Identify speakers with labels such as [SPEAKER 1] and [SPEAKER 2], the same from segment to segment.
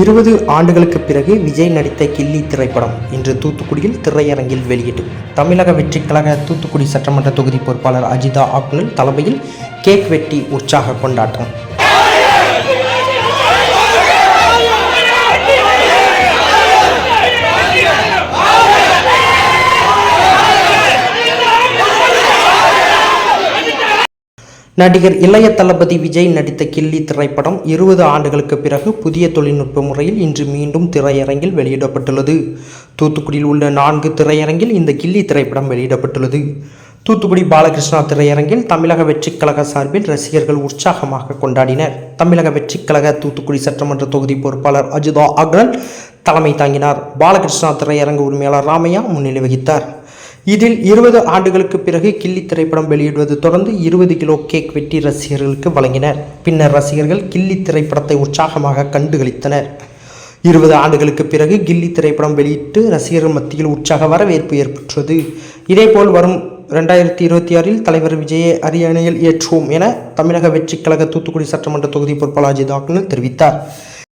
[SPEAKER 1] இருபது ஆண்டுகளுக்கு பிறகு விஜய் நடித்த கில்லி திரைப்படம் இன்று தூத்துக்குடியில் திரையரங்கில் வெளியீட்டு தமிழக வெற்றி கழக தூத்துக்குடி சட்டமன்ற தொகுதி பொறுப்பாளர் அஜிதா ஆக்னல் தலைமையில் கேக் வெட்டி உற்சாக கொண்டாட்டம். நடிகர் இளைய தளபதி விஜய் நடித்த கில்லி திரைப்படம் இருபது ஆண்டுகளுக்கு பிறகு புதிய தொழில்நுட்ப முறையில் இன்று மீண்டும் திரையரங்கில் வெளியிடப்பட்டுள்ளது. தூத்துக்குடியில் உள்ள நான்கு திரையரங்கில் இந்த கில்லி திரைப்படம் வெளியிடப்பட்டுள்ளது. தூத்துக்குடி பாலகிருஷ்ணா திரையரங்கில் தமிழக வெற்றிக் கழக சார்பில் ரசிகர்கள் உற்சாகமாக கொண்டாடினர். தமிழக வெற்றிக் கழக தூத்துக்குடி சட்டமன்ற தொகுதி பொறுப்பாளர் அஜிதா அக்ரல் தலைமை தாங்கினார். பாலகிருஷ்ணா திரையரங்கு உரிமையாளர் ராமையா முன்னிலை வகித்தார். இதில் இருபது ஆண்டுகளுக்கு பிறகு கில்லி திரைப்படம் வெளியிடுவது தொடர்ந்து இருபது கிலோ கேக் வெட்டி ரசிகர்களுக்கு வழங்கினர். பின்னர் ரசிகர்கள் கில்லி திரைப்படத்தை உற்சாகமாக கண்டுகளித்தனர். இருபது ஆண்டுகளுக்கு பிறகு கில்லி திரைப்படம் வெளியிட்டு ரசிகர்கள் மத்தியில் உற்சாக வரவேற்பு ஏற்பட்டது இதேபோல் வரும் ரெண்டாயிரத்தி இருபத்தி ஆறில் தலைவர் விஜயை அரியணையில் ஏற்றுவோம் என தமிழக வெற்றிக் கழக தூத்துக்குடி சட்டமன்ற தொகுதி பொறுப்பாளர் அஜித் ஆக்னல் தெரிவித்தார்.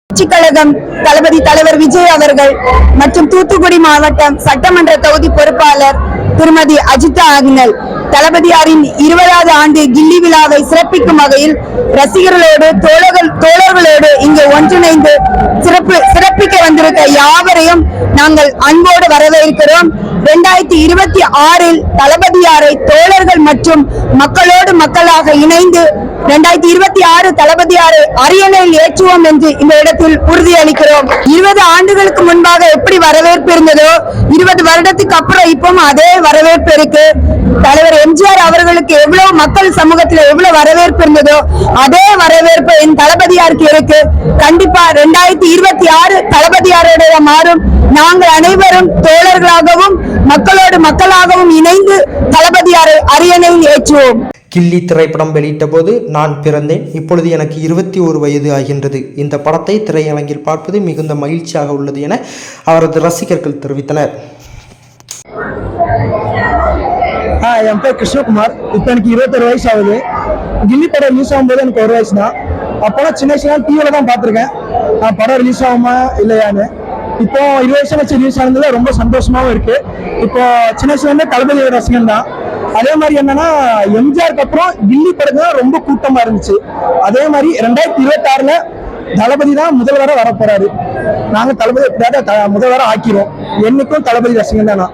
[SPEAKER 2] கட்சிக் கழகம் தளபதி தலைவர் விஜய் அவர்கள் மற்றும் தூத்துக்குடி மாவட்டம் சட்டமன்ற தொகுதி பொறுப்பாளர் திருமதி அஜிதா ஆக்னல் தளபதியாரின் இருபதாவது ஆண்டு கில்லி விழாவை சிறப்பிக்கும் வகையில் ரசிகர்களோடு தோழர்கள் தோழர்களோடு இங்கு ஒன்றிணைந்து சிறப்பு சிறப்பிக்க வந்திருக்க யாவரையும் நாங்கள் அன்போடு வரவேற்கிறோம். இரண்டாயிரத்தி இருபத்தி ஆறில் தளபதியாரை தோழர்கள் மற்றும் மக்களோடு மக்களாக இணைந்து இரண்டாயிரத்தி இருபத்தி ஆறு தளபதியாரை அரியணையில் ஏற்றுவோம் என்று இந்த இடத்தில் உறுதியளிக்கிறோம் இருபது ஆண்டுகளுக்கு முன்பாக எப்படி வரவேற்பு இருந்ததோ இருபது வருடத்துக்கு அப்புறம் இப்பவும் அதே வரவேற்பு இருக்கு. தலைவர் எம்ஜிஆர் அவர்களுக்கு எவ்வளவு மக்கள் சமூகத்தில் எவ்வளவு வரவேற்பு இருந்ததோ அதே வரவேற்பு என் தளபதியாருக்கு இருக்கு. கண்டிப்பா ரெண்டாயிரத்தி இருபத்தி ஆறு தளபதியாருடைய மாறும். நாங்கள் அனைவரும் தோழர்களாகவும் மக்களோடு மக்களாகவும் இணைந்து தளபதியாரை அரியணையில் ஏற்றுவோம்.
[SPEAKER 1] கில்லி திரைப்படம் வெளியிட்ட போது நான் பிறந்தேன். இப்பொழுது எனக்கு இருபத்தி ஒரு வயது ஆகின்றது. இந்த படத்தை திரையரங்கில் பார்ப்பது மிகுந்த மகிழ்ச்சியாக உள்ளது என அவரது ரசிகர்கள் தெரிவித்தனர்.
[SPEAKER 3] என் பேர் கிருஷ்ணகுமார். இப்போ எனக்கு இருபத்தொரு வயசு ஆகுது கில்லி படம் ரிலீஸ் ஆகும்போது எனக்கு ஒரு வயசு தான். அப்போலாம் சின்ன வயசுலாம் டிவியில் தான் பார்த்துருக்கேன். நான் படம் ரிலீஸ் ஆகுமா இல்லையான்னு. இப்போ இருபது வருஷம் வச்சு ரிலீஸ் ஆனதுல ரொம்ப சந்தோஷமாவும் இருக்கு. இப்போ சின்ன வயசுலேருந்து தளபதி ரசிகன் தான். அதே மாதிரி என்னன்னா எம்ஜிஆருக்கு அப்புறம் கில்லி படத்துல தான் ரொம்ப கூட்டமா இருந்துச்சு. அதே மாதிரி ரெண்டாயிரத்தி இருபத்தி ஆறுல தளபதி தான் முதல்வரா வர போறாரு. நாங்க தளபதி எப்படியாவது த- முதல்வரா ஆக்கிரும் என்னைக்கும் தளபதி ரசிகன் தான்